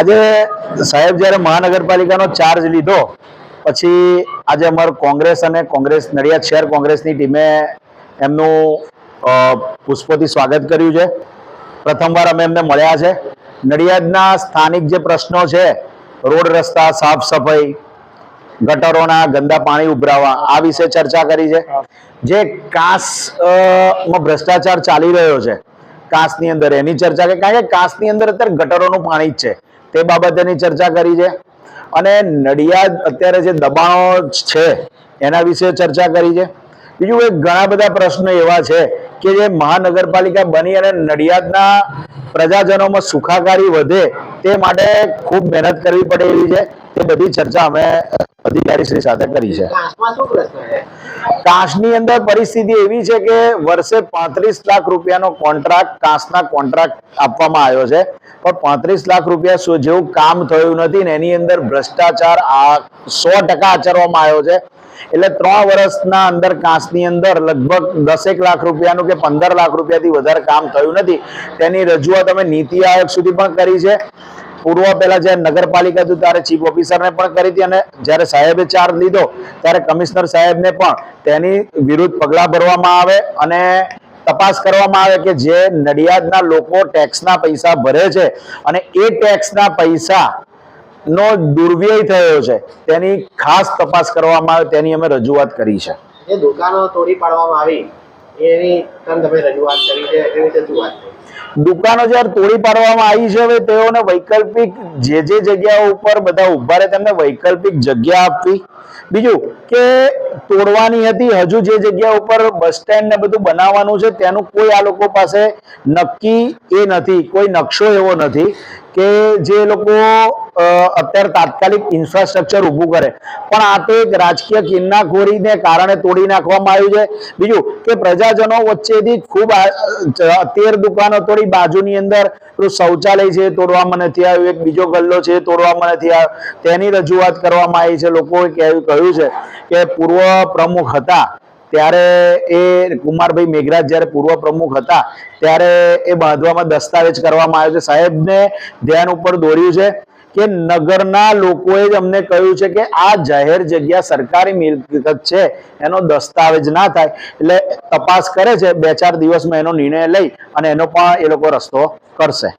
આજે સાહેબ જ્યારે મહાનગરપાલિકાનો ચાર્જ લીધો, પછી આજે અમારે કોંગ્રેસ અને કોંગ્રેસ નડિયાદ શહેર કોંગ્રેસની ટીમે એમનું પુષ્પોથી સ્વાગત કર્યું છે. પ્રથમવાર અમે એમને મળ્યા છે. નડિયાદના સ્થાનિક જે પ્રશ્નો છે, રોડ રસ્તા, સાફ સફાઈ ગટરોના ગંદા પાણી ઉભરાવા, આ વિશે ચર્ચા કરી છે. જે કાસમાં ભ્રષ્ટાચાર ચાલી રહ્યો છે, કાંસની અંદર, એની ચર્ચા કરી, કારણ કે કાંસની અંદર અત્યારે ગટરોનું પાણી જ છે. તે બાબતેની ચર્ચા કરી છે. અને નડિયાદ અત્યારે જે દબાણો છે, એના વિશે ચર્ચા કરી છે. બીજું એક ઘણા બધા પ્રશ્નો એવા છે કે જે મહાનગરપાલિકા બની અને નડિયાદના પ્રજાજનોમાં સુખાકારી વધે તે માટે ખૂબ મહેનત કરવી પડે એવી છે. તે બધી ચર્ચા અમે અધિકારીશ્રી સાથે કરી છે. કાંસની અંદર પરિસ્થિતિ એવી છે કે વર્ષે પાંત્રીસ લાખ રૂપિયાનો કોન્ટ્રાક્ટ કાશના કોન્ટ્રાક્ટ આપવામાં આવ્યો છે. પણ પાંત્રીસ લાખ રૂપિયા જેવું કામ થયું નથી ને એની અંદર ભ્રષ્ટાચાર આ સો ટકા આચરવામાં આવ્યો છે. એટલે ત્રણ વર્ષના અંદર કાંસની અંદર લગભગ દસેક લાખ રૂપિયાનું કે પંદર લાખ રૂપિયાથી વધારે કામ થયું નથી. તેની રજૂઆત અમે નીતિ આયોગ સુધી પણ કરી છે. પૂર્વ પહેલા જ્યારે નગરપાલિકા હતું ત્યારે ચીફ ઓફિસરને પણ કરી હતી અને જ્યારે સાહેબે ચાર્જ લીધો, ત્યારે કમિશનર સાહેબને પણ તેની વિરુદ્ધ પગલાં ભરવામાં આવે અને તપાસ કરવામાં આવે કે જે નડિયાદના લોકો ટેક્સના પૈસા ભરે છે અને એ ટેક્સના પૈસા નો દુર્વ્યય થયો છે, તેની ખાસ તપાસ કરવામાં આવે, તેની અમે રજૂઆત કરી છે. જે દુકાનો તોડી પાડવામાં આવી, એની તમે દુકાનો જ્યારે તોડી પાડવામાં આવી છે હવે તેઓને વૈકલ્પિક જે જે જગ્યાઓ ઉપર બધા ઊભા તેમને વૈકલ્પિક જગ્યા આપવી. બીજું કે તોડવાની હતી, હજુ જે જગ્યા ઉપર બસ સ્ટેન્ડ ને બધું બનાવવાનું છે, તેનું કોઈ આ લોકો પાસે નક્કી એ નથી, કોઈ નકશો એવો નથી કે જે લોકો અત્યારે તાત્કાલિક ઇન્ફ્રાસ્ટ્રક્ચર ઊભું કરે. પણ આ તો એક રાજકીય કિન્નાખોરીને કારણે તોડી નાખવામાં આવ્યું છે. બીજું કે પ્રજાજનો વચ્ચેથી ખૂબ તેર દુકાનો તોડી બાજુની અંદર શૌચાલય છે તોડવામાં નથી આવ્યું, એક બીજો ગલ્લો છે તોડવામાં નથી આવ્યો. તેની રજૂઆત કરવામાં આવી છે, લોકોએ કહ્યું છે કે પૂર્વ પ્રમુખ હતા, ત્યારે એ કુમારભાઈ મેઘરાજ જ્યારે પૂર્વ પ્રમુખ હતા, ત્યારે એ બાંધવામાં દસ્તાવેજ કરવામાં આવ્યો છે. સાહેબને ધ્યાન ઉપર દોર્યું છે. કે નગરના લોકોએ જ અમને કહ્યું છે કે આ જાહેર જગ્યા સરકારી મિલકત છે, એનો દસ્તાવેજ ના થાય. એટલે તપાસ કરે છે, બે ચાર દિવસમાં એનો નિર્ણય લઈ અને એનો પણ એ લોકો રસ્તો કરશે.